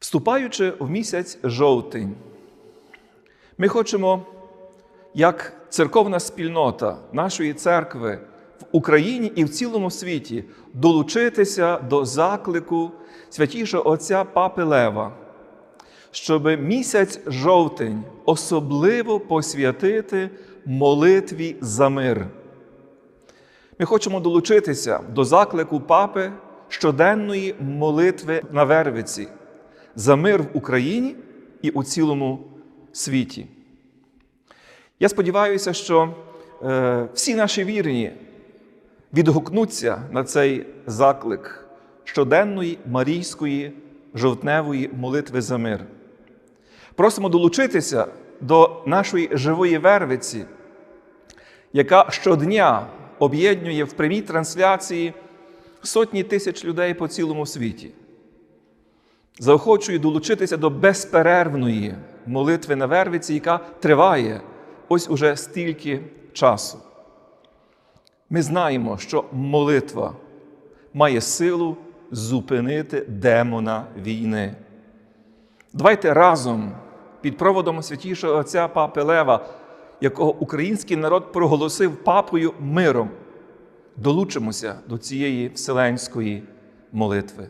Вступаючи в місяць жовтень, ми хочемо, як церковна спільнота нашої церкви в Україні і в цілому світі, долучитися до заклику святішого Отця Папи Лева, щоб місяць жовтень особливо посвятити молитві за мир. Ми хочемо долучитися до заклику папи щоденної молитви на Вервиці за мир в Україні і у цілому світі. Я сподіваюся, що е, всі наші вірні відгукнуться на цей заклик щоденної марійської жовтневої молитви за мир. Просимо долучитися до нашої живої вервиці, яка щодня об'єднує в прямій трансляції сотні тисяч людей по цілому світі. Заохочую долучитися до безперервної молитви на Вервиці, яка триває ось уже стільки часу. Ми знаємо, що молитва має силу зупинити демона війни. Давайте разом під проводом святішого отця Папи Лева, якого український народ проголосив папою миром, долучимося до цієї вселенської молитви.